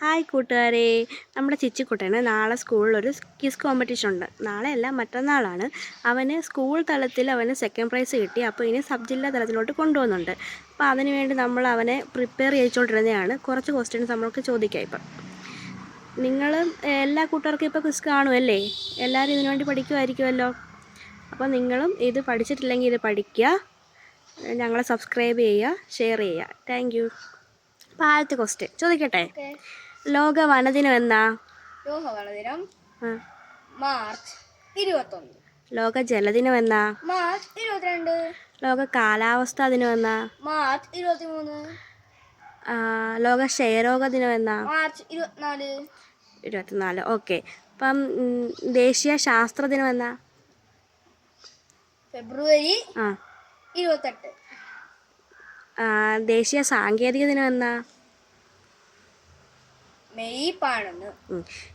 Hi കൂട്ടുകാരെ. നമ്മുടെ ചിച്ചിക്കുട്ടന് നാളെ സ്കൂളിലൊരു ക്വിസ് കോമ്പറ്റീഷൻ ഉണ്ട്. നാളെ നാളെയല്ല മറ്റന്നാളാണ്. അവന് സ്കൂൾ തലത്തിൽ അവന് സെക്കൻഡ് പ്രൈസ് കിട്ടി. അപ്പോൾ ഇനി സബ് ജില്ലാ തലത്തിലോട്ട് കൊണ്ടുപോകുന്നുണ്ട് അപ്പോൾ അതിന് വേണ്ടി നമ്മൾ അവനെ പ്രിപ്പയർ ചെയ്തുകൊണ്ടിരുന്നതാണ് കുറച്ച് ക്വസ്റ്റ്യൻസ് നമ്മൾക്ക് ചോദിക്കാം ഇപ്പം. നിങ്ങൾ എല്ലാ കൂട്ടുകാർക്കും ഇപ്പോൾ ക്വിസ് കാണുമല്ലേ എല്ലാവരും ഇതിനുവേണ്ടി പഠിക്കുമായിരിക്കുമല്ലോ അപ്പോൾ നിങ്ങളും ഇത് പഠിച്ചിട്ടില്ലെങ്കിൽ ഇത് പഠിക്കുക. ഞങ്ങളെ സബ്സ്ക്രൈബ് ചെയ്യുക ഷെയർ ചെയ്യുക. താങ്ക് യു അപ്പോൾ ആദ്യത്തെ ക്വസ്റ്റ്യൻ ചോദിക്കട്ടെ? ലോക വനദിനം എന്നാ ലോക വനദിനം മാർച്ച് ഇരുപത്തൊന്ന്. ലോക ജലദിനം എന്നാ മാർച്ച് ഇരുപത്തിരണ്ട്. ലോക കാലാവസ്ഥ ദിനം എന്നാ മാർച്ച് ഇരുപത്തിമൂന്ന്. ലോക ക്ഷയരോഗ ദിനം എന്നാ മാർച്ച് ഇരുപത്തിനാല്. ഇരുപത്തിനാല് ഓക്കെ. അപ്പം ദേശീയ ശാസ്ത്ര ദിനം എന്നാ ഫെബ്രുവരി ആ. ഇരുപത്തെട്ട്. ദേശീയ സാങ്കേതിക ദിനം എന്നാ? മെയ് പാണെന്ന്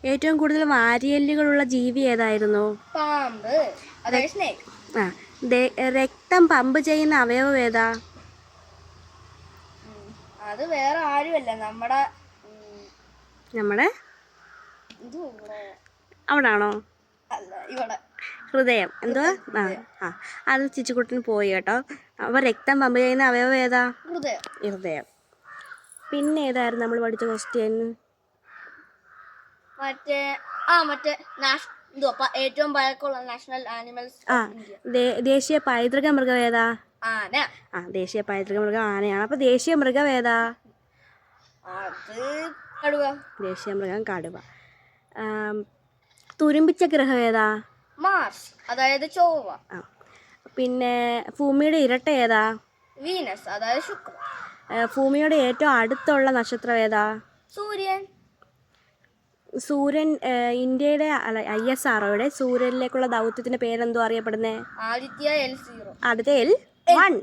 ഏറ്റവും കൂടുതൽ വാരിയല്ലുകളുള്ള ജീവി ഏതായിരുന്നു? പാമ്പ്. ആ രക്തം പമ്പ് ചെയ്യുന്ന അവയവം ഏതാ? അത് വേറെ ആരുമല്ല. നമ്മുടെ നമ്മുടെ? അവിടാണോ? ഹൃദയം. എന്തുവാ? ആ ആ. അത് ചിച്ചുകുട്ടൻ പോയി കേട്ടോ. അപ്പോൾ രക്തം പമ്പ് ചെയ്യുന്ന അവയവം ഏതാ? ഹൃദയം. ഹൃദയം. പിന്നെ ഏതായിരുന്നു നമ്മൾ പഠിച്ച ക്വസ്റ്റ്യൻ മറ്റേ ആ മറ്റേ ഏറ്റവും പഴക്കമുള്ള നാഷണൽ ആനിമൽസ് ആ ദേശീയ പൈതൃക മൃഗം ഏതാ? ആന. ആ ദേശീയ പൈതൃക മൃഗം ആനയാണ്. അപ്പൊ ദേശീയ മൃഗം ഏതാ? കടുവ. ദേശീയ മൃഗം കടുവ. തുരുമ്പിച്ച ഗ്രഹം ഏതാ? മാർസ് അതായത് ചൊവ്വ. ആ പിന്നെ ഭൂമിയുടെ ഇരട്ട ഏതാ? വീനസ് അതായത് ശുക്രൻ. ഭൂമിയുടെ ഏറ്റവും അടുത്തുള്ള നക്ഷത്രം ഏതാ? സൂര്യൻ. സൂര്യൻ ഇന്ത്യയുടെ അല്ല ഐ എസ് ആർഒയുടെ സൂര്യനിലേക്കുള്ള ദൗത്യത്തിന്റെ പേരെന്തോ അറിയപ്പെടുന്നത് ആദിത്യ എൽ സീറോ. അടുത്ത എൽ വൺ.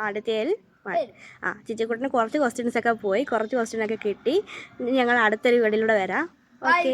അടുത്ത എൽ വൺ. ആ ചിച്ചക്കുട്ടിന് കുറച്ച് ക്വസ്റ്റ്യൻസ് ഒക്കെ പോയി കുറച്ച് ക്വസ്റ്റ്യൻ ഒക്കെ കിട്ടി. ഞങ്ങൾ അടുത്തൊരു വീടിലൂടെ വരാം. ഓക്കെ.